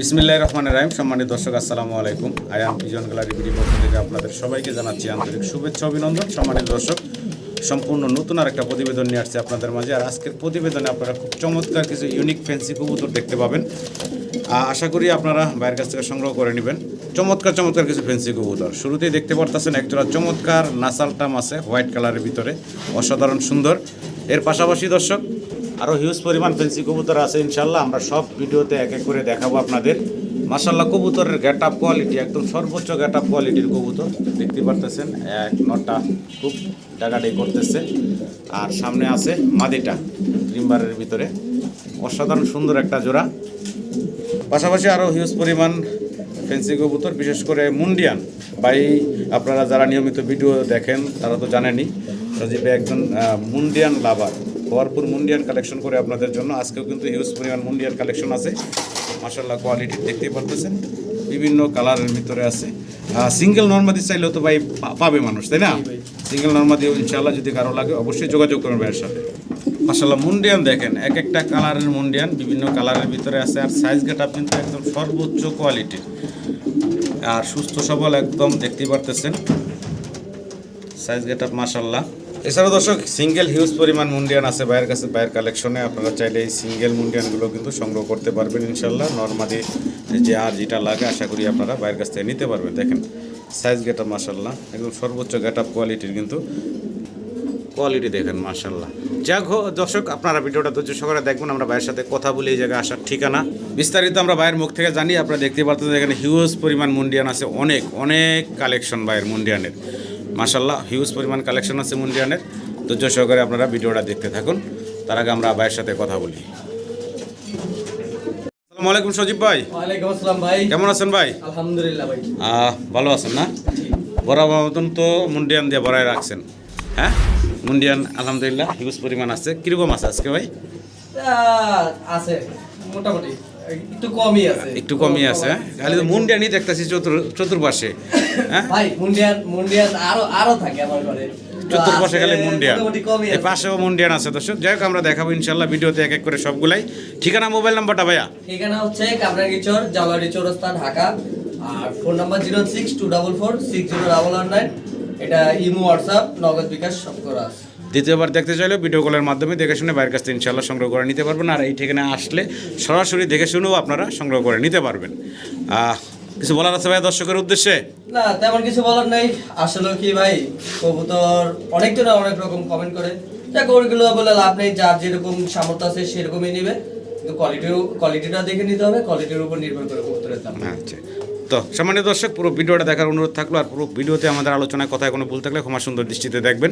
বিসমিল্লাহ রহমান রাহিম। সম্মানিত দর্শক, আসসালামু আলাইকুম। আয়াম পিজন গ্যালারি বিডি পক্ষ থেকে আপনাদের সবাইকে জানাচ্ছি আন্তরিক শুভেচ্ছা, অভিনন্দন। সম্মানিত দর্শক, সম্পূর্ণ নতুন আর একটা প্রতিবেদন নিয়ে আসছে আপনাদের মাঝে। আর আজকের প্রতিবেদনে আপনারা খুব চমৎকার কিছু ইউনিক ফ্যান্সি কবুতর দেখতে পাবেন। আশা করি আপনারা বাইরের কাছ থেকে সংগ্রহ করে নেবেন। চমৎকার চমৎকার কিছু ফ্যান্সি কবুতর। শুরুতেই দেখতে পারতেছেন একজোড়া চমৎকার নাসাল টাম আছে, হোয়াইট কালারের ভিতরে। অসাধারণ সুন্দর। এর পাশাপাশি দর্শক আরও হিউজ পরিমাণ ফেন্সি কবুতর আছে ইনশাল্লাহ আমরা সব ভিডিওতে এক এক করে দেখাবো আপনাদের। মাসাল্লাহ কবুতরের গেট আপ কোয়ালিটি একদম সর্বোচ্চ গেট আপ কোয়ালিটির কবুতর, দেখতে পারতেছেন, এক নটা খুব ডাকাডাই করতেছে। আর সামনে আছে মাদিটা রিম্বারের ভিতরে। অসাধারণ সুন্দর একটা জোড়া। পাশাপাশি আরও হিউজ পরিমাণ ফেন্সি কবুতর, বিশেষ করে মুন্ডিয়ান। বাই আপনারা যারা নিয়মিত ভিডিও দেখেন, তারা তো জানেনই, সজীব একজন মুন্ডিয়ান লাভার ভরপুর মুন্ডিয়ান কালেকশন করে আপনাদের জন্য। আজকেও কিন্তু হিউজ পরিমাণ মুন্ডিয়ান কালেকশন আছে। মাসাল্লাহ কোয়ালিটি দেখতেই পারতেছেন। বিভিন্ন কালারের ভিতরে আছে। সিঙ্গেল নর্মাদি চাইলেও তো ভাই পাবে মানুষ তাই না? সিঙ্গেল নর্মাদি ইনশাল্লাহ যদি কারও লাগে অবশ্যই যোগাযোগ করবেন ভাইয়ের সাথে। মাসাল্লাহ মুন্ডিয়ান দেখেন এক একটা কালারের মুন্ডিয়ান বিভিন্ন কালারের ভিতরে আছে। আর সাইজ গেট আপ কিন্তু একদম সর্বোচ্চ কোয়ালিটির আর সুস্থ সবল একদম দেখতেই পারতেছেন। সাইজ গেট আপ মাসাল্লাহ এছাড়াও দর্শক সিঙ্গেল হিউজ পরিমাণ মুন্ডিয়ান আছে বাইরের কাছে। বাইরের কালেকশনে আপনারা চাইলে এই সিঙ্গেল মুন্ডিয়ানগুলো কিন্তু সংগ্রহ করতে পারবেন ইনশাল্লাহ নর্মালি যে আর যেটা লাগে আশা করি আপনারা বাইরের কাছ থেকে নিতে পারবেন। দেখেন সাইজ গেট আপ মাসাল্লাহ একদম সর্বোচ্চ গেট আপ কোয়ালিটির কিন্তু কোয়ালিটি দেখেন মার্শাল্লাহ যাক দর্শক, আপনারা ভিডিওটা ধৈর্য সহকারে দেখবেন। আমরা ভাইয়ের সাথে কথা বলি, এই জায়গায় আসার ঠিকানা। বিস্তারিত আমরা ভাইয়ের মুখ থেকে জানি, আপনারা দেখতে পাচ্ছেন এখানে হিউজ পরিমাণ মুন্ডিয়ান আছে। অনেক অনেক কালেকশন ভাইয়ের মুন্ডিয়ানের। মার্শাল্লাহ হিউজ পরিমাণ কালেকশন আছে মুন্ডিয়ানের। ধৈর্য সহকারে আপনারা ভিডিওটা দেখতে থাকুন। তার আগে আমরা ভাইয়ের সাথে কথা বলি। আসসালামু আলাইকুম সজীব ভাই। ওয়ালাইকুম আসসালাম ভাই। কেমন আছেন ভাই? আলহামদুলিল্লাহ ভাই। আহ, ভালো আছেন না? বরাবর মতন তো মুন্ডিয়ান দিয়ে ভরাই রাখছেন। হ্যাঁ? মুন্ডিয়ান আলহামদুলিল্লাহ হিউজ পরিমাণ আছে। কীরকম আছে আজকে ভাই? আছে মোটামুটি। একটু কমই আছে। একটু কমই আছে হ্যাঁ? খালি তো মুন্ডিয়ানই দেখতেছি চতুর চতুর্পাশে হ্যাঁ? ভাই মুন্ডিয়ান মুন্ডিয়ান আরও আরও থাকে আমার ঘরে। চতুর্পাশে খালি মুন্ডিয়ান এই পাশেও মুন্ডিয়ান আছে দর্শক। যাই হোক আমরা দেখাবো ইনশাল্লাহ ভিডিওতে এক এক করে সবগুলাই। ঠিকানা মোবাইল নাম্বারটা ভাইয়া? ঠিকানা হচ্ছে কামরাঙ্গিচর জালারি চৌরাস্তা ঢাকা। আর phone number zero six two double four six zero double one nine. এটা ইমো হোয়াটসঅ্যাপ নগদ বিকাশ সব করা আছে। দ্বিতীয়বার দেখতে চাইলে ভিডিও কলের মাধ্যমে দেখে শুনে বাইরের কাছ থেকে ইনশাল্লাহ সংগ্রহ করে নিতে পারবেন। আর এই ঠিকানায় আসলে সরাসরি দেখে শুনেও আপনারা সংগ্রহ করে নিতে পারবেন। কিছু বলার আছে ভাই দর্শকের উদ্দেশ্যে? না তেমন কিছু বলার নেই। আসলে কি ভাই কবুতর অনেকজনে অনেক রকম কমেন্ট করে। যাক ওইগুলো বলে লাভ নেই যার যেরকম সামর্থ্য আছে সেরকমই নিবে। কিন্তু কোয়ালিটিও কোয়ালিটিটা দেখে নিতে হবে কোয়ালিটির উপর নির্ভর করে কবুতরের দাম। আচ্ছা। তো সামান্য দর্শক, পুরো ভিডিওটা দেখার অনুরোধ থাকল আর পুরো ভিডিওতে আমাদের আলোচনায় কথায় কোনো ভুল থাকলে ক্ষমা সুন্দর দৃষ্টিতে দেখবেন।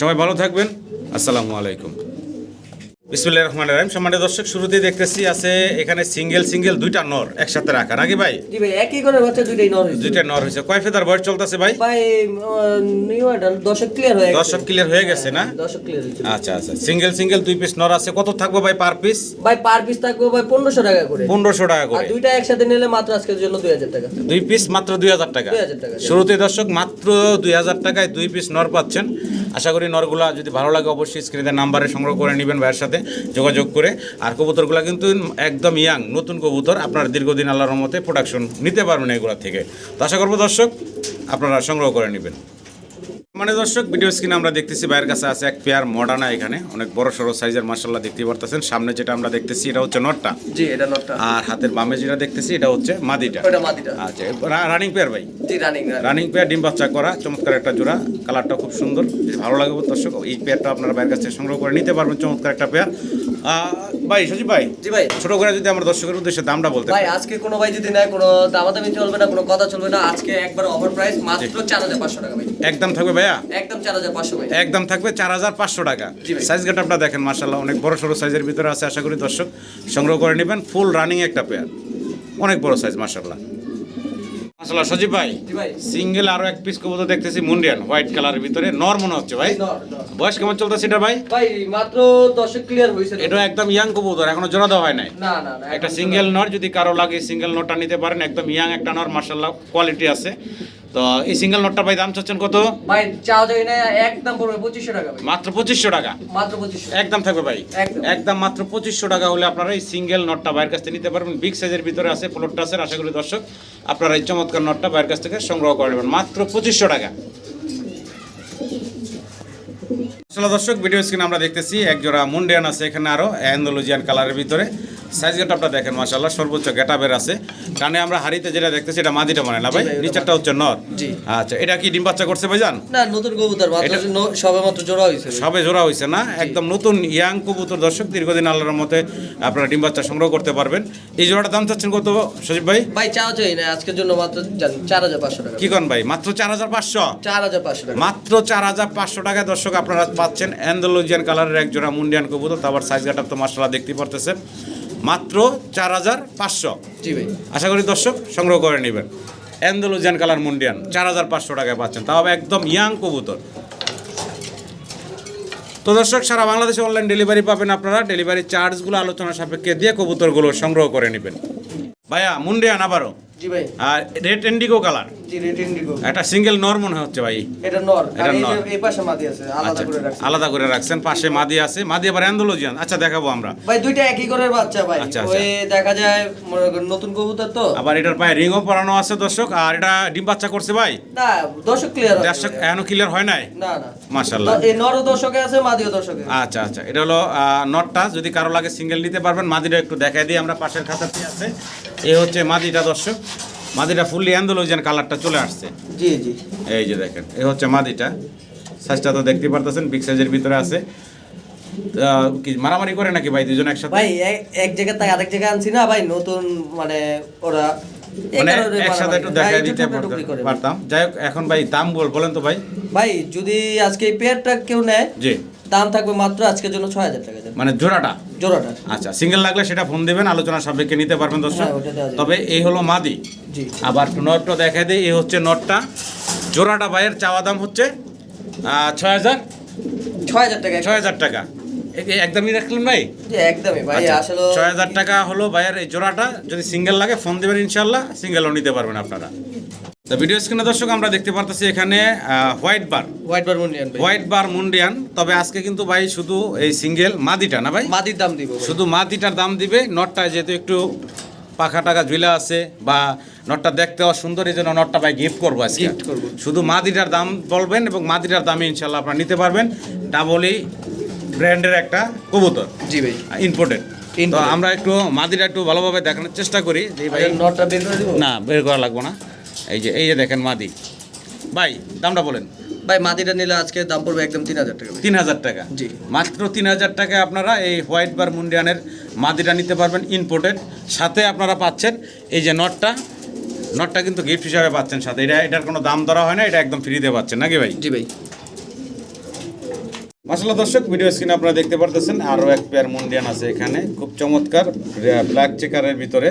সবাই ভালো থাকবেন। আসসালামু আলাইকুম। বিসমুল্লাহ রহমান রাহিম। সম্মানিত দর্শক শুরুতেই দেখতেছি আছে এখানে সিঙ্গেল সিঙ্গেল দুইটা নর একসাথে রাখা। নাকি ভাই? জি ভাই একই করে বাচ্চা দুইটাই নর হয়েছে। দুইটা নর হয়েছে। কয় ফেদার বয়স চলতেছে ভাই? ভাই নিউ অ্যাডাল দশক ক্লিয়ার হয়ে গেছে। দর্শক ক্লিয়ার হয়ে গেছে না? দশক ক্লিয়ার হয়েছে। আচ্ছা আচ্ছা। সিঙ্গেল সিঙ্গেল দুই পিস নর আছে। কত থাকব ভাই পার পিস ভাই পার পিস থাকবে ভাই পনেরোশো টাকা করে। পনেরোশো টাকা আর করে দুইটা একসাথে নিলে মাত্র আজকের জন্য দুই হাজার টাকা। দুই পিস মাত্র দুই হাজার টাকা। 2000 টাকা। শুরুতে দর্শক মাত্র দুই হাজার টাকায় দুই পিস নর পাচ্ছেন। আশা করি নরগুলা যদি ভালো লাগে অবশ্যই স্ক্রিনে নাম্বারে সংগ্রহ করে নেবেন ভাইয়ের সাথে। যোগাযোগ করে। আর কবুতরগুলো কিন্তু একদম ইয়াং, নতুন কবুতর। আপনারা দীর্ঘদিন আল্লাহর মতে প্রোডাকশন নিতে পারবেন এগুলো থেকে। তো আশা করব দর্শক, আপনারা সংগ্রহ করে নেবেন। মানে দর্শক ভিডিও স্ক্রিনে আমরা দেখতেছি বাইরের কাছে আছে এক পেয়ার মডার্না এখানে। অনেক বড় সড়ো সাইজের মার্শাল্লাহ দেখতে পারতেছেন। সামনে যেটা আমরা দেখতেছি এটা হচ্ছে নটটা। জি এটা নটটা। আর হাতের বামে যেটা দেখতেছি এটা হচ্ছে মাদিটা। ওটা মাদিটা। আচ্ছা রানিং পেয়ার ভাই? জি রানিং রানিং পেয়ার ডিম বাচ্চা করা চমৎকার একটা জোড়া। কালারটা খুব সুন্দর। ভালো লাগবে দর্শক এই পেয়ারটা আপনারা বাইরের কাছে সংগ্রহ করে নিতে পারবেন চমৎকার একটা পেয়ার ভাই সজীব ভাই। জি ভাই। ছোট করে যদি আমার দর্শকের উদ্দেশ্যে দামটা বলতে ভাই আজকে কোনো ভাই যদি নেয় কোনো দামাদামি চলবে না কোনো কথা চলবে না আজকে একবার ওভার প্রাইস মাত্র চার হাজার পাঁচশো টাকা ভাই। একদম থাকবে ভাইয়া? একদম চার হাজার পাঁচশো ভাই। একদম থাকবে চার হাজার পাঁচশো টাকা। সাইজ গেটআপটা দেখেন মার্শাল্লাহ অনেক বড় সড়ো সাইজের ভিতরে আছে আশা করি দর্শক সংগ্রহ করে নেবেন। ফুল রানিং একটা পেয়ার অনেক বড় সাইজ মার্শাল্লাহ মার্শাল্লাহ সজীব ভাই সিঙ্গেল আরও এক পিস কবুতর দেখতেছি মুন্ডিয়ান হোয়াইট কালারের ভিতরে নর মনে হচ্ছে ভাই। বয়স কেমন চলতেছে এটা ভাই? ভাই মাত্র দশক ক্লিয়ার হয়েছে এটা একদম ইয়াং কবুতর এখনও জোড়া দেওয়া হয় নাই। না না একটা সিঙ্গেল নর যদি কারও লাগে সিঙ্গেল নরটা নিতে পারেন একদম ইয়াং একটা নর মার্শাল্লাহ কোয়ালিটি আছে। তো এই সিঙ্গেল নটটা ভাই দাম চাচ্ছেন কত? ভাই চাও যাই না একদম পড়বে পঁচিশশো টাকা ভাই। মাত্র পঁচিশশো টাকা? মাত্র পঁচিশশো। একদম থাকবে ভাই। একদম। মাত্র পঁচিশশো টাকা হলে আপনারা এই সিঙ্গেল নটটা বাইরের কাছ থেকে নিতে পারবেন। বিগ সাইজের ভিতরে আছে ফ্লোর টাচের আশা করি দর্শক আপনারা এই চমৎকার নটটা বাইরের কাছ থেকে সংগ্রহ করে নেবেন। মাত্র পঁচিশশো টাকা। আসলে দর্শক ভিডিও স্ক্রিনে আমরা দেখতেছি এক জোড়া মুন্ডিয়ান আছে এখানে আরও অ্যান্ডোলজিয়ান কালারের ভিতরে। সাইজ গেটআপটা দেখেন মাশাআল্লাহ সর্বোচ্চ গেটআপের আছে। কানে আমরা হাড়িতে যেটা দেখতেছি এটা মাদিটা মনে না ভাই? নিচেরটা হচ্ছে নর। আচ্ছা এটা কি ডিম বাচ্চা করছে ভাইজান? না নতুন কবুতর সবে মাত্র জোড়া হয়েছে সবে জোড়া হয়েছে না? একদম নতুন ইয়াং কবুতর দর্শক দীর্ঘদিন আল্লাহর মতে আপনারা ডিম বাচ্চা সংগ্রহ করতে পারবেন। এই জোড়াটার দাম চাচ্ছেন কত সজীব ভাই? ভাই চাও চাই না আজকের জন্য মাত্র জান চার হাজার পাঁচশো টাকা। কি কন ভাই? মাত্র চার হাজার পাঁচশো? চার হাজার পাঁচশো টাকা। মাত্র চার হাজার পাঁচশো টাকায় দর্শক আপনারা পাচ্ছেন অ্যান্ডোলজিয়ান কালারের এক জোড়া মুন্ডিয়ান কবুতর। তারপর সাইজ গাটাপ তো মার্শাল্লাহ দেখতে পারতেছেন। মাত্র চার হাজার পাঁচশো। জি ভাই। আশা করি দর্শক সংগ্রহ করে নেবেন। অ্যান্দালুজিয়ান কালার মুন্ডিয়ান চার হাজার পাঁচশো টাকায় পাচ্ছেন। তাও একদম ইয়াং কবুতর। তো দর্শক সারা বাংলাদেশে অনলাইন ডেলিভারি পাবেন আপনারা। ডেলিভারি চার্জগুলো আলোচনা সাপেক্ষে দিয়ে কবুতরগুলো সংগ্রহ করে নেবেন। ভাইয়া মুন্ডিয়ান আবারও। জি ভাই। আর রেড ইন্ডিগো কালার জি রেড ইন্ডিগো একটা সিঙ্গেল নর মনে হচ্ছে ভাই। এটা নর এটা আর এই যে নর। এই পাশে মাদি আছে আলাদা আচ্ছা করে আলাদা করে রাখছেন পাশে মাদি আছে। মাদি আবার অ্যান্ডোলজিয়ান আচ্ছা দেখাবো আমরা। ভাই দুইটা একই ঘরের বাচ্চা ভাই। আচ্ছা, আচ্ছা। ওই দেখা যায় নতুন কবুতর তো। আবার এটার পায়ে রিংও পরানো আছে দর্শক। আর এটা ডিম বাচ্চা করছে ভাই। না দর্শক ক্লিয়ার দর্শক এখনও ক্লিয়ার হয় নাই? না না। মাশাল্লাহ তো এই নর দর্শকে আছে মাদিও দর্শকে আচ্ছা আচ্ছা। এটা হলো নটটা যদি কারও লাগে সিঙ্গেল নিতে পারবেন মাদিটা একটু দেখাই দিই। আমরা পাশের খাতাতে আছে। এই হচ্ছে মাদিটা দর্শক। মাদিটা ফুললি অ্যান্ডোলজিয়ান কালারটা চলে আসছে। জি জি। এই যে দেখেন এ হচ্ছে মাদিটা। সাইজটা তো দেখতে পারতেছেন বিগ সাইজের ভিতরে আছে। কি মারামারি করে নাকি ভাই দুজন একসাথে? ভাই এক- জায়গা থেকে আরেক জায়গায় আনছি না ভাই নতুন মানে ওরা মানে একসাথে একটু দেখাই দিতে পারতাম। যাই হোক এখন ভাই দাম বল বলেন তো ভাই। ভাই যদি আজকে এই পেয়ারটা কেউ নেয় জি। দাম থাকবে মাত্র আজকের জন্য ছয় হাজার টাকা। মানে জোড়াটা? জোড়াটা। আচ্ছা সিঙ্গেল লাগলে সেটা ফোন দেবেন আলোচনা সাপেক্ষে নিতে পারবেন দর্শক। হ্যাঁ। তবে এই হলো মাদি। জি। আবার নটটা দেখাই দিই এই হচ্ছে নটটা। জোড়াটা ভাইয়ের চাওয়া দাম হচ্ছে ছয় হাজার? ছয় হাজার টাকা। ছয় হাজার টাকা। একদমই রাখলেন ভাই? একদমই ভাই আচ্ছা, আসলে ছয় হাজার টাকা হলো ভাইয়ের এই জোড়াটা। যদি সিঙ্গেল লাগে ফোন দেবেন ইনশাল্লাহ সিঙ্গেলও নিতে পারবেন আপনারা। তো ভিডিও স্ক্রিনে দর্শক আমরা দেখতে পারতেছি এখানে হোয়াইট বার। হোয়াইট বার মুন্ডিয়ান হোয়াইট বার মুন্ডিয়ান তবে আজকে কিন্তু ভাই শুধু এই সিঙ্গেল মাদিটা না ভাই? মাদির দাম দিব শুধু মাদিটার দাম দিবে নটটা যেহেতু একটু পাখা টাকা ঝুলে আছে বা নটটা দেখতে সুন্দর এই জন্য নটটা ভাই গিফট করব আজকে। শুধু মাদিটার দাম বলবেন এবং মাদিটার দামে ইনশাল্লাহ আপনারা নিতে পারবেন ডাবলি ব্র্যান্ডের একটা কবুতর। জি ভাই। ইম্পোর্টেড তো আমরা একটু মাদিটা একটু ভালোভাবে দেখানোর চেষ্টা করি যে ভাই নটটা বের করে না বের করা লাগবো না। এই যে এই যে দেখেন মাদি। ভাই দামটা বলেন। ভাই মাদিটা নিলে আজকে দাম পড়বে একদম তিন হাজার টাকা। তিন হাজার টাকা? জি। মাত্র তিন হাজার টাকায় আপনারা এই হোয়াইট বার মুন্ডিয়ানের মাদিটা নিতে পারবেন ইম্পোর্টেড সাথে আপনারা পাচ্ছেন এই যে নটটা। নটটা কিন্তু গিফট হিসাবে পাচ্ছেন সাথে। এটা এটার কোনো দাম ধরা হয় না এটা একদম ফ্রিতে পাচ্ছেন। নাকি ভাই? জি ভাই। মাসাল্লাহ দর্শক ভিডিও স্ক্রিনে আপনারা দেখতে পারতেছেন আরও এক পেয়ার মুন্ডিয়ান আছে এখানে। খুব চমৎকার ব্ল্যাক চেকারের ভিতরে।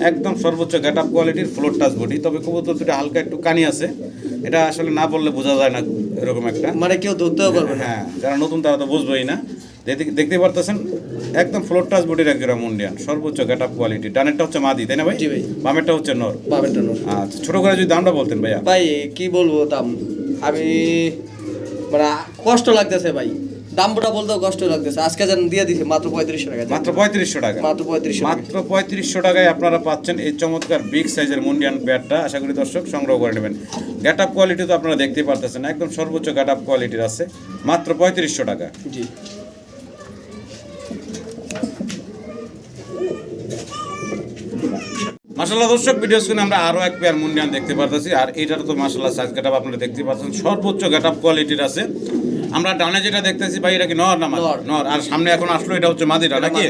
একদম সর্বোচ্চ গেট আপ কোয়ালিটির ফ্লোর টাচ বডি তবে কবুতর দুটো হালকা একটু কানি আছে। এটা আসলে না বললে বোঝা যায় না এরকম একটা। মানে কেউ ধরতেও পারবে হ্যাঁ যারা নতুন তারা তো বুঝবেই না। দেখতে- পারতেছেন একদম ফ্লোর টাচ বডির একজোড়া মুন্ডিয়ান। সর্বোচ্চ গেট আপ কোয়ালিটি ডানেরটা হচ্ছে মাদি তাই না ভাই? বামেরটা হচ্ছে নর। পাবেনটা নোট আচ্ছা ছোট করে যদি দামটা বলতেন ভাইয়া। ভাই কি বলব দাম? আমি মানে কষ্ট লাগতেছে ভাই। দামটা বলতেও কষ্ট লাগতেছে। আজকে যেন দিয়ে দিছে মাত্র পঁয়ত্রিশশো টাকা মাত্র পঁয়ত্রিশশো টাকা। মাত্র পঁয়ত্রিশশো মাত্র পঁয়ত্রিশশো টাকায় আপনারা পাচ্ছেন এই চমৎকার বিগ সাইজের মুন্ডিয়ান ব্যাটটা আশা করি দর্শক সংগ্রহ করে নেবেন। গ্যাট আপ কোয়ালিটি তো আপনারা দেখতেই পারতেছেন একদম সর্বোচ্চ গ্যাট আপ কোয়ালিটির আছে। মাত্র পঁয়ত্রিশশো টাকা। জি। মাসাল্লাহ দর্শক ভিডিও স্ক্রিনে আমরা আরও এক পেয়ার মুন্ডিয়ান দেখতে পারতেছি আর এটার তো মাসাল্লাহ সাইজ গেট আপনারা দেখতে পাচ্ছেন সর্বোচ্চ গেট কোয়ালিটির আছে। আমরা ডানে যেটা দেখতেছি ভাই এটা কি নর না? নর। আর সামনে এখন আসলো এটা হচ্ছে এটা নাকি?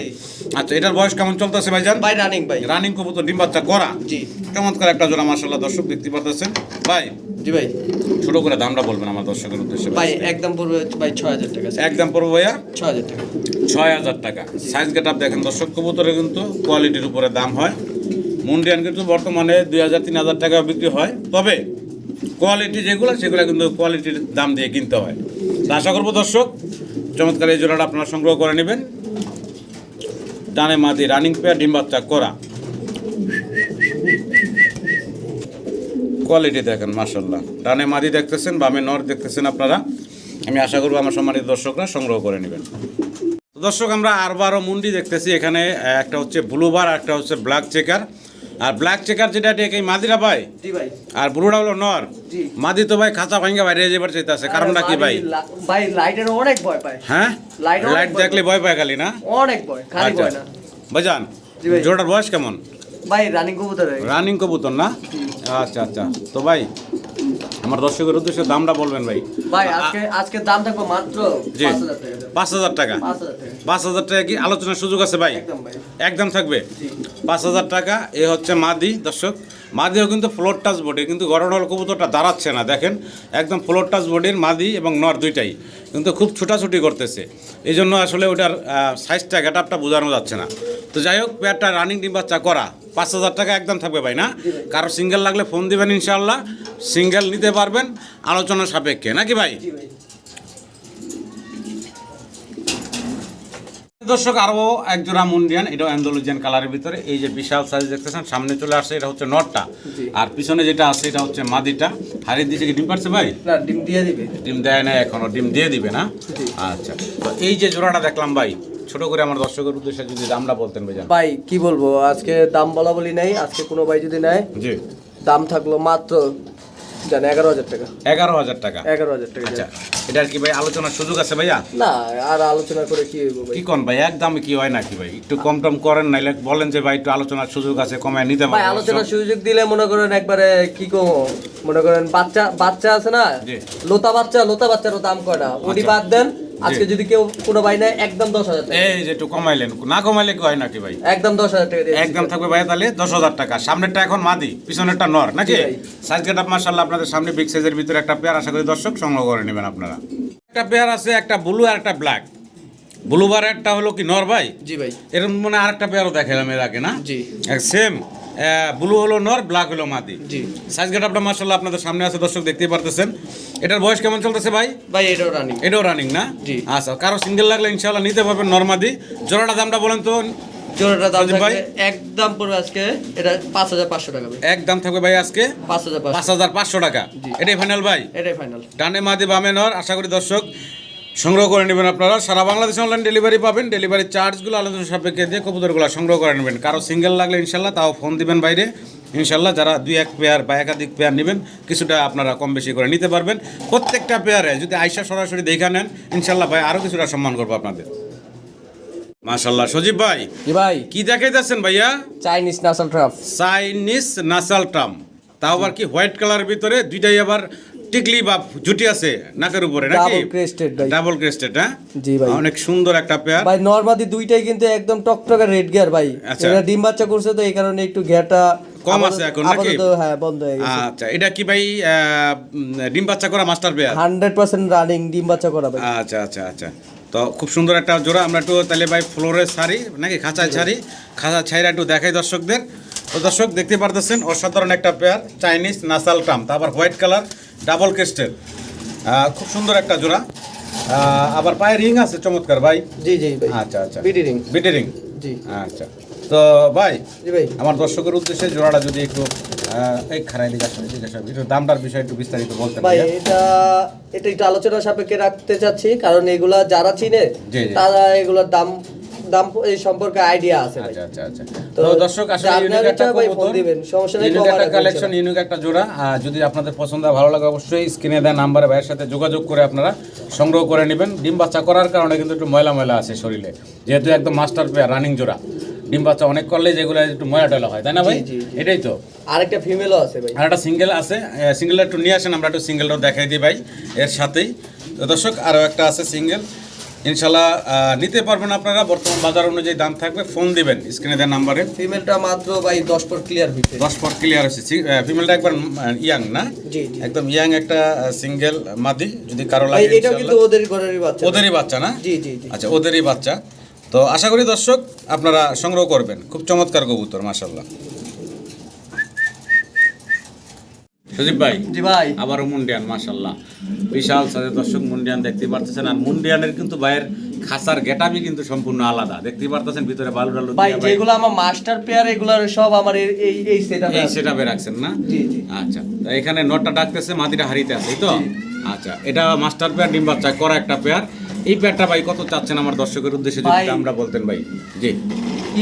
আচ্ছা এটার বয়স কেমন চলতেছে ভাই ভাইজান? ভাই রানিং ভাই। রানিং কবুতর ডিম বাচ্চা করা? জি। চমৎকার একটা জোড়া মাসাল্লাহ দর্শক দেখতে পারতেছেন। ভাই জি ভাই। ছোট করে দামটা বলবেন আমার দর্শকের উদ্দেশ্যে ভাই। একদম পড়বে ভাই ছয় হাজার টাকা। একদম পড়ব ভাইয়া? ছয় হাজার টাকা। ছয় হাজার টাকা। সাইজ গেট আপ দেখেন দর্শক কবুতরের কিন্তু কোয়ালিটির উপরে দাম হয়। মুন্ডিয়ান কিন্তু বর্তমানে দুই হাজার তিন হাজার টাকা বিক্রি হয়। তবে কোয়ালিটি যেগুলো, সেগুলো কিন্তু কোয়ালিটির দাম দিয়ে কিনতে হয়। তো আশা করব দর্শক, চমৎকার এই জোড়াটা আপনারা সংগ্রহ করে নেবেন। ডানে মাদি রানিং পেয়ার, ডিম বাচ্চা, করা। কোয়ালিটি দেখেন মাশাল্লাহ ডানে মাদি দেখতেছেন, বামে নর দেখতেছেন আপনারা। আমি আশা করব আমার সম্মানিত দর্শকরা সংগ্রহ করে নেবেন। দর্শক, আমরা আরবারও মুন্ডি দেখতেছি। এখানে একটা হচ্ছে ব্লুবার আর একটা হচ্ছে ব্ল্যাক চেকার। আর ব্ল্যাক চেকার যেটা কি মাদিরা ভাই? আর ব্লুটা হলো নর? জি। মাদি তো ভাই খাঁচা ভাঙ্গা বাইরে যাবার চাইতেছে কারণটা কি ভাই? ভাই লাইটের অনেক ভয় পায়। হ্যাঁ? লাইট দেখলে ভয় পায় খালি না? অনেক ভয় খালি আচ্ছা। ভয় না। ভাই। জোড়ার বয়স কেমন? ভাই রানিং কবুতর। রানিং কবুতর না? আচ্ছা আচ্ছা। তো ভাই আমার দর্শকের উদ্দেশ্যে দামটা বলবেন ভাই। ভাই আজকে আজকে দাম থাকবে মাত্র জি। 5000 টাকা। পাঁচ হাজার টাকা। 5000 টাকা। পাঁচ হাজার টাকা কি আলোচনার সুযোগ আছে ভাই? একদম ভাই। একদম থাকবে? পাঁচ হাজার টাকা এ হচ্ছে মাদি দর্শক। মাদিও কিন্তু ফ্লোর টাচ বডি কিন্তু গরডল কবুতরটা দাঁড়াচ্ছে না, দেখেন। একদম ফ্লোর টাচ বডির মাদি এবং নর দুইটাই, কিন্তু খুব ছুটাছুটি করতেছে। এই জন্য আসলে ওটার সাইজটা গেটআপটা বোঝানো যাচ্ছে না। তো যাই হোক পেয়ারটা রানিং ডিম বাচ্চা করা, পাঁচ হাজার টাকা একদম থাকবে ভাই, না? কারও সিঙ্গেল লাগলে ফোন দিবেন ইনশাল্লাহ সিঙ্গেল নিতে পারবেন, আলোচনা সাপেক্ষে, নাকি ভাই জি ভাই দর্শক আরও এক জোড়া মুন্ডিয়ান এটাও অ্যান্ডোলজিয়ান কালারের ভিতরে। এই যে বিশাল সাইজ দেখতেছেন সামনে চলে আসছে এটা হচ্ছে নটটা। আর পিছনে যেটা আছে এটা হচ্ছে মাদিটা। হারিয়ে দিয়েছে কি ডিম পারছে ভাই? না ডিম দিয়ে দিবে। ডিম দেয় না এখনও ডিম দিয়ে দিবে না? আচ্ছা তো এই যে জোড়াটা দেখলাম ভাই ছোট করে আমার দর্শকের উদ্দেশ্যে যদি দামটা বলতেন ভাই ভাই কি বলব আজকে দাম বলা বলি নাই আজকে কোনো ভাই যদি নেয় জি। দাম থাকল মাত্র জান এগারো হাজার টাকা। এগারো হাজার টাকা? এগারো হাজার টাকা আচ্ছা এটার কি ভাই আলোচনার সুযোগ আছে ভাইয়া? না আর আলোচনা করে কি হইব ভাই? কি কোন ভাই একদম কি হয় নাকি ভাই? একটু কম টম করেন নাইলে বলেন যে ভাই একটু আলোচনার সুযোগ আছে কমায় নিতে ভাই আলোচনার সুযোগ দিলে মনে করেন একবারে কি কম মনে করেন বাচ্চা বাচ্চা আছে না। লোতা বাচ্চা লোতা বাচ্চারও দাম কয়টা? ওটি আচ্ছা। বাদ দেন আজকে যদি কেউ কোনো ভাই নেয় একদম দশ হাজার টাকা। এই যে একটু কমাইলেন না কমাইলে কি হয় নাকি ভাই? একদম দশ হাজার টাকা একদম থাকবে ভাই তাহলে দশ হাজার টাকা। সামনেরটা এখন মাদি পিছনেরটা নর নাকি। সাইজ আপ মার্শাল্লাহ আপনাদের সামনে বিগ সাইজের ভিতরে একটা পেয়ার আশা করি দর্শক সংগ্রহ করে নেবেন আপনারা। একটা পেয়ার আছে একটা ব্লু আর একটা ব্ল্যাক ব্লু বার একটা হলো কি নর ভাই? জি ভাই। এরকম মানে আরেকটা পেয়ারও দেখালাম এর আগে না? জি। সেম ব্লু হলো নর ব্ল্যাক হলো মাদি। জি। সাইজ গেট আপটা মার্শাল্লাহ আপনাদের সামনে আছে দর্শক দেখতেই পারতেছেন। এটার বয়স কেমন চলতেছে ভাই? ভাই এটাও রানিং এটাও রানিং না? জি। আচ্ছা কারও সিঙ্গেল লাগলে ইনশাল্লাহ নিতে পারবেন নর্মাদি জোড়াটা দামটা বলেন তো। জোড়াটা দাম ভাই? একদম পড়বে আজকে এটা পাঁচ হাজার পাঁচশো টাকা ভাই। এক দাম থাকবে ভাই আজকে? পাঁচ হাজার পাঁচ পাঁচশো হাজার পাঁচশো টাকা। জি। এটাই ফাইনাল ভাই? এটাই ফাইনাল ডানে মাদি বামে নর আশা করি দর্শক সংগ্রহ করে নেবেন আপনারা। সারা বাংলাদেশে অনলাইন ডেলিভারি পাবেন। ডেলিভারি চার্জগুলো আলোচনা সাপেক্ষে দিয়ে কবুতরগুলো সংগ্রহ করে নেবেন। কারও সিঙ্গেল লাগলে ইনশাল্লাহ তাও ফোন দিবেন বাইরে। ইনশাল্লাহ যারা দুই এক পেয়ার বা একাধিক পেয়ার নেবেন কিছুটা আপনারা কম বেশি করে নিতে পারবেন। প্রত্যেকটা পেয়ারে যদি আইসা সরাসরি দেখা নেন ইনশাল্লাহ ভাই আরও কিছুটা সম্মান করব আপনাদের। মাশাল্লাহ সজীব ভাই ভাই। কি দেখাইতেছেন ভাইয়া? চাইনিজ নাসাল ট্রাফ চাইনিজ নাসাল ট্রাম তাও আবার কি হোয়াইট কালারের ভিতরে? দুইটাই আবার টিকলি বা জুটি আছে নাকের উপরে নাকি? ভাই। ডাবল ক্রেস্টেড হ্যাঁ? জি ভাই। অনেক সুন্দর একটা পেয়ার ভাই নর্মাদি দুইটাই কিন্তু একদম টকটকে রেড গিয়ার ভাই। আচ্ছা। এটা ডিম বাচ্চা করছে তো এই কারণে একটু ঘেরটা কম আছে এখন নাকি? হ্যাঁ বন্ধ হয়ে গেছে। আচ্ছা এটা কি ভাই ডিম বাচ্চা করা master pair hundred percent running ডিম বাচ্চা করা ভাই। আচ্ছা আচ্ছা আচ্ছা। তো খুব সুন্দর একটা জোড়া। আমরা একটু তাহলে ভাই ফ্লোরের শাড়ি নাকি খাঁচায় ছাড়ি? খাঁচা ছাইরা একটু দেখাই দর্শকদের। তো দর্শক দেখতে পারতেছেন অসাধারণ একটা পেয়ার চাইনিজ নাসাল ট্রাম তারপর হোয়াইট কালার ডাবল ক্রেস্টের খুব সুন্দর একটা জোড়া। আবার পায়ে রিং আছে চমৎকার ভাই। জি জি ভাই। আচ্ছা আচ্ছা। BD ring. BT ring. জি। আচ্ছা। তো ভাই জি ভাই। আমার দর্শকের উদ্দেশ্যে জোড়াটা যদি একটু এই খারাই দিকে আসেন, একটু দামটার বিষয়ে একটু বিস্তারিত বলতে ভাই এটা এটা একটু আলোচনা সাপেক্ষে রাখতে চাচ্ছি কারণ এগুলা যারা চিনে। তারা এগুলোর দাম দাম এই সম্পর্কে আইডিয়া আছে ভাই। আচ্ছা আচ্ছা আচ্ছা। তো দর্শক আসলে ইউনিক একটা ফোন দিবেন, সমস্যা নেই, ইউনিক একটা কালেকশন ইউনিক একটা জোড়া। আর যদি আপনাদের পছন্দ হয় ভালো লাগে অবশ্যই স্ক্রিনে দেওয়া নাম্বারে ভাইয়ের সাথে যোগাযোগ করে আপনারা সংগ্রহ করে নেবেন। ডিম বাচ্চা করার কারণে কিন্তু একটু ময়লা ময়লা আছে শরীরে যেহেতু একদম মাস্টার পেয়ার রানিং জোড়া। ডিম বাচ্চা অনেক করলে যেগুলো একটু ময়লা টয়লা হয় তাই না ভাই। এটাই তো। আরেকটা ফিমেলও আছে ভাই। আর একটা সিঙ্গেল আছে সিঙ্গেলটা একটু নিয়ে আসেন আমরা একটু সিঙ্গেলটাও দেখাই দিই ভাই এর সাথেই। তো দর্শক আরও একটা আছে সিঙ্গেল ইনশাল্লাহ নিতে পারবেন আপনারা। বর্তমান বাজার অনুযায়ী দাম থাকবে। ফোন দিবেন স্ক্রিনে দেওয়া নাম্বারে। ফিমেলটা মাত্র ভাই দশ পর ক্লিয়ার হইছে। দশ পট ক্লিয়ার হচ্ছে ফিমেলটা একবার ইয়াং না? একদম ইয়াং একটা সিঙ্গেল মাদি যদি কারও লাগে এটাও কিন্তু ইনশাআল্লাহ। ওদের ঘরেরই বাচ্চা। ওদেরই বাচ্চা না? জি জি জি। আচ্ছা ওদেরই বাচ্চা। তো আশা করি দর্শক আপনারা সংগ্রহ করবেন। খুব চমৎকার কবুতর মাশাল্লাহ সজীব ভাই জি ভাই। আবারও মুন্ডিয়ান মাশাল্লাহ বিশাল সাজে দর্শক মুন্ডিয়ান দেখতে পারতেছেন। আর মুন্ডিয়ানের কিন্তু ভাইয়ের খাসার গেটাবই কিন্তু সম্পূর্ণ আলাদা। দেখতে পারতেছেন ভিতরে বালু টালু ভাই যেগুলো আমার মাস্টার পেয়ার এগুলো সব আমার এই- এই সেটআপে এই সেটআপে রাখছেন না? জি, জি। আচ্ছা তা এখানে নটটা ডাকতেছে মাটিটা হারিতে আছে তো? আচ্ছা এটা মাস্টার পেয়ার ডিম বাচ্চা করা একটা পেয়ার এই পেয়ারটা ভাই কত চাচ্ছেন আমার দর্শকের উদ্দেশ্যে যদি আমরা বলতেন ভাই? জি।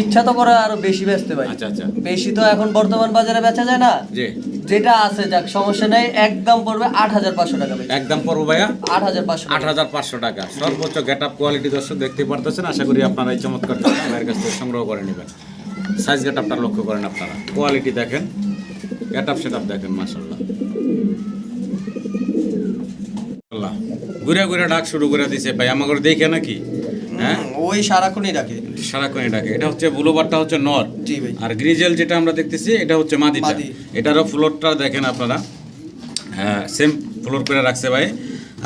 ইচ্ছা তো করে আরও বেশি বেচতে ভাই আচ্ছা আচ্ছা। বেশি তো এখন বর্তমান বাজারে বেচা যায় না। জি। যেটা আছে যাক সমস্যা নেই। একদম পড়বে আট হাজার পাঁচশো টাকা ভাই একদম পড়ব ভাইয়া? আট হাজার পাঁচশো আট হাজার পাঁচশো টাকা। সর্বোচ্চ গেট আপ কোয়ালিটি দর্শক দেখতে পারতেছেন। আশা করি আপনারা এই চমৎকার ভাইয়ের কাছ থেকে সংগ্রহ করে নেবেন। সাইজ গেট আপটা লক্ষ্য করেন আপনারা। কোয়ালিটি দেখেন। গেট আপ সেট আপ দেখেন মাসাল্লাহ ঘুরে ঘুরে ডাক শুরু করে দিছে ভাই। আমাকে দেখে নাকি? হ্যাঁ? ওই সারাক্ষণই রাখে সারাক্ষণই ডাকে এটা হচ্ছে ব্লুবারটা হচ্ছে নর। আর গ্রিজেল যেটা আমরা দেখতেছি এটা হচ্ছে মাদিটা। এটারও ফ্লোরটা দেখেন আপনারা। হ্যাঁ সেম ফ্লোর করে রাখছে ভাই।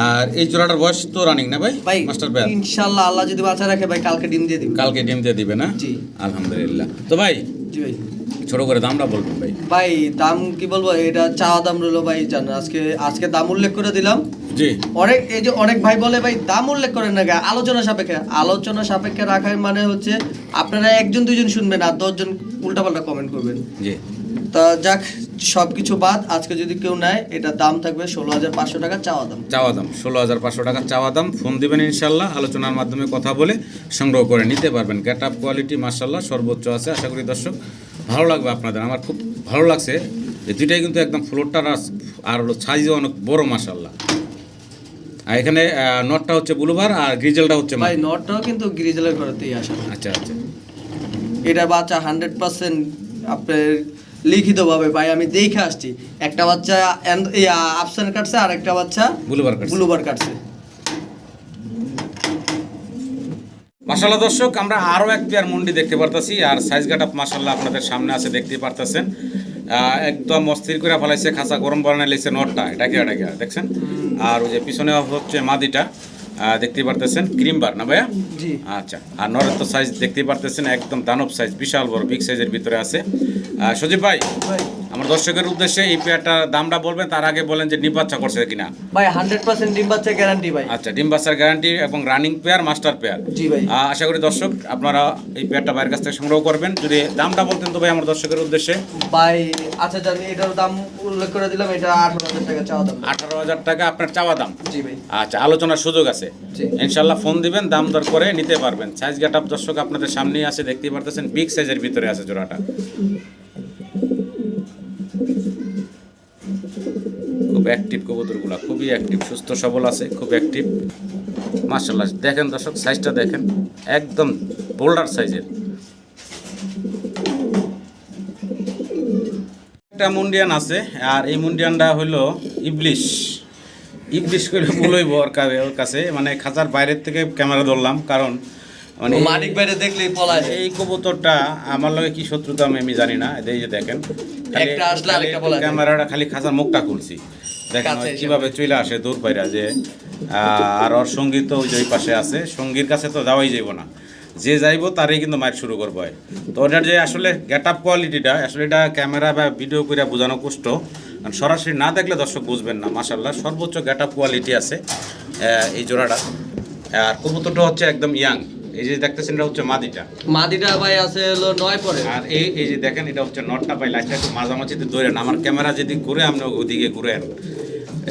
আর এই জোড়াটার বয়স তো রানিং না ভাই? ভাই মাস্টার ইনশাল্লাহ আল্লাহ যদি বাঁচা রাখে ভাই কালকে ডিম দিয়ে দিবে। কালকে ডিম দিয়ে দিবে না? জি। আলহামদুলিল্লাহ। তো ভাই জি ভাই। ছোট করে দামটা বলব ভাই। ভাই দাম কি বলব? এটা চা দাম রইল ভাই জান আজকে আজকে দাম উল্লেখ করে দিলাম। জি। অনেক এই যে অনেক ভাই বলে ভাই দাম উল্লেখ করেন না আলোচনা সাপেক্ষে। আলোচনা সাপেক্ষে রাখার মানে হচ্ছে আপনারা একজন দুজন শুনবেন আর দশজন উল্টাপাল্টা কমেন্ট করবেন। জি। তা যাক সব কিছু বাদ আজকে যদি কেউ নেয় এটা দাম থাকবে ষোলো হাজার পাঁচশো টাকা চাওয়া দাম। চাওয়া দাম ষোলো হাজার পাঁচশো টাকা চাওয়া দাম। ফোন দিবেন ইনশাল্লাহ আলোচনার মাধ্যমে কথা বলে সংগ্রহ করে নিতে পারবেন। গেট আপ কোয়ালিটি মার্শাল্লাহ সর্বোচ্চ আছে আশা করি দর্শক ভালো লাগবে আপনাদের। আমার খুব ভালো লাগছে যে দুইটাই কিন্তু একদম ফ্লোরটা আর হলো সাইজও অনেক বড় মার্শাল্লাহ আর এখানে নটটা হচ্ছে ব্লুবার আর গ্রিজেলটা হচ্ছে ভাই। নটটাও কিন্তু গ্রিজেলের ঘরেতেই আসা। আচ্ছা আচ্ছা। এটা বাচ্চা হান্ড্রেড পার্সেন্ট আপনার লিখিতভাবে ভাই আমি দেখে আসছি। একটা বাচ্চা আপসান কাটছে আর একটা বাচ্চা ব্লুবার ব্লুবার কাটছে। মাসাল্লাহ দর্শক আমরা আরও এক পেয়ার মুন্ডি দেখতে পারতাছি আর সাইজ গাট আপ মাসাল্লাহ আপনাদের সামনে আছে দেখতে পারতেছেন। একদম অস্থির করে ফেলাইছে খাসা গরম বানাই লাইছে নটটা এটা কি এটা কি দেখছেন? আর ওই যে পিছনে হচ্ছে মাদিটা আহ, দেখতে পারতেছেন ক্রিম বার না ভাইয়া? জি। আচ্ছা আর নরের তো সাইজ দেখতে পারতেছেন একদম দানব সাইজ বিশাল বড় বিগ সাইজের ভিতরে আছে। সজীব ভাই আমার দর্শকের উদ্দেশ্যে এই পেয়ারটার দামটা বলবেন তার আগে বলেন যে ডিম বাচ্চা করছে কিনা। ভাই হান্ড্রেড পার্সেন্ট ডিম বাচ্চা গ্যারান্টি ভাই। আচ্ছা ডিম বাচ্চার গ্যারান্টি এবং রানিং পেয়ার মাস্টার পেয়ার জি ভাই। আশা করি দর্শক আপনারা এই পেয়ারটা বাইরের কাছ থেকে সংগ্রহ করবেন। যদি দামটা বলতেন তো ভাই আমার দর্শকের উদ্দেশ্যে। ভাই আচ্ছা জানি এটার দাম উল্লেখ করে দিলাম এটা আঠারো হাজার টাকা চাওয়া দাম। আঠারো হাজার টাকা আপনার চাওয়া দাম। জি ভাই। আচ্ছা আলোচনার সুযোগ আছে। ইনশাল্লাহ ফোন দিবেন, দাম দর করে নিতে পারবেন। সাইজ গেট আপ দর্শক আপনাদের সামনেই আছে, দেখতেই পারতেছেন বিগ সাইজের ভিতরে আছে জোড়াটা। খুব অ্যাক্টিভ কবুতরগুলা, খুবই অ্যাক্টিভ সুস্থ, সবল আছে, খুব অ্যাক্টিভ মার্শাল্লাহ দেখেন দর্শক সাইজটা দেখেন, একদম বোল্ডার সাইজের একটা মুন্ডিয়ান আছে, আর এই মুন্ডিয়ানটা হলো ইবলিশ। ইবলিশ করে বলইব ওর কা- ওর কাছে। মানে খাঁচার বাইরের থেকে ক্যামেরা ধরলাম কারণ মানে ও মানিক বাইরে দেখলেই পলায়। এই কবুতরটা আমার লগে কি শত্রুতা আমি জানি না। এই যে দেখেন একটা আসলে আরেকটা পলায়। ক্যামেরাটা খালি খাঁচার মুখটা খুলছি। দেখেন কীভাবে চলে আসে দূর পাইরা যে আর ওর সঙ্গী তো ওই যে পাশে আছে। সঙ্গীর কাছে তো যাওয়াই যাইব না। যে যাইবো তারই কিন্তু মাইর শুরু করব হয়। তো ওটার যে আসলে গেট আপ কোয়ালিটিটা আসলে এটা ক্যামেরা বা ভিডিও করে বোঝানো কষ্ট। কারণ সরাসরি না দেখলে দর্শক বুঝবেন না মাসাল্লাহ সর্বোচ্চ গেট আপ কোয়ালিটি আছে এই জোড়াটা। আর কবুতরটা হচ্ছে একদম ইয়াং এই যে দেখতেছেন এটা হচ্ছে মাদিটা। মাদিটা ভাই আছে হলো নয় পরে। আর এই এই যে দেখেন এটা হচ্ছে নটটা ভাই লাইটটা একটু মাঝামাঝিতে ধরেন আমার ক্যামেরা যদি ঘুরে আপনি ওদিকে ঘুরেন।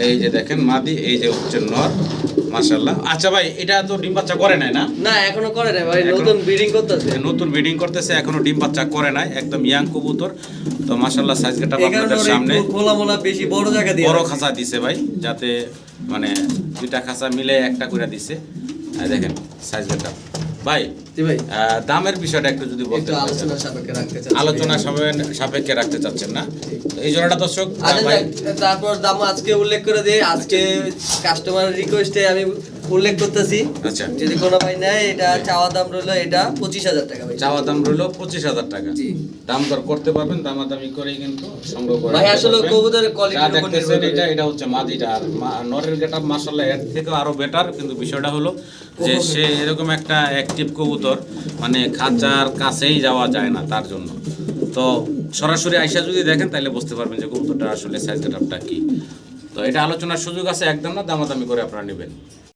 এই যে দেখেন মাদি এই যে হচ্ছে নর মাশাল্লাহ আচ্ছা ভাই এটা তো ডিম বাচ্চা করে নাই না? না এখনও করে নাই ভাই নতুন ব্রিডিং করতেছে। নতুন ব্রিডিং করতেছে এখনও ডিম বাচ্চা করে নাই একদম ইয়াং কবুতর। তো মাশাল্লাহ সাইজ কাটা আপনাদের সামনে। খোলা মোলা বেশি বড় জায়গা দিয়ে বড় খাঁচা দিছে ভাই যাতে মানে দুইটা খাঁচা মিলে একটা করে দিছে। দেখেন সাইজ কাটা ভাই ভাই। দামের বিষয়টা একটু যদি বলতে আলোচনা সাপেক্ষে রাখতে চাচ্ছি। আলোচনা সাপেক্ষে রাখতে চাচ্ছেন না? এই জোড়াটা দর্শক আচ্ছা তারপর দাম আজকে উল্লেখ করে দিয়ে আজকে কাস্টমার রিকোয়েস্টে আমি উল্লেখ করতেছি। আচ্ছা। যদি কোনো ভাই নেয় এটা চাওয়া দাম রইল এটা পঁচিশ হাজার টাকা ভাই। চাওয়া দাম রইল পঁচিশ হাজার টাকা। দাম দর করতে পারবেন দামাদামি করেই কিন্তু সংগ্রহ করে ভাই আসলে কবুতরের উপর দেখতেছেন এটা করে। এটা হচ্ছে মাদিটা। আর নরের গেটা মাসাল্লাহ এর থেকে আরও বেটার কিন্তু বিষয়টা হলো যে সে এরকম একটা অ্যাক্টিভ কবুতর মানে খাঁচার কাছেই যাওয়া যায় না তার জন্য। তো সরাসরি আইসা যদি দেখেন তাহলে বুঝতে পারবেন যে কবুতরটা আসলে সাইজ গেটআপটা কি। তো এটা আলোচনার সুযোগ আছে একদম না দামাদামি করে আপনারা নেবেন।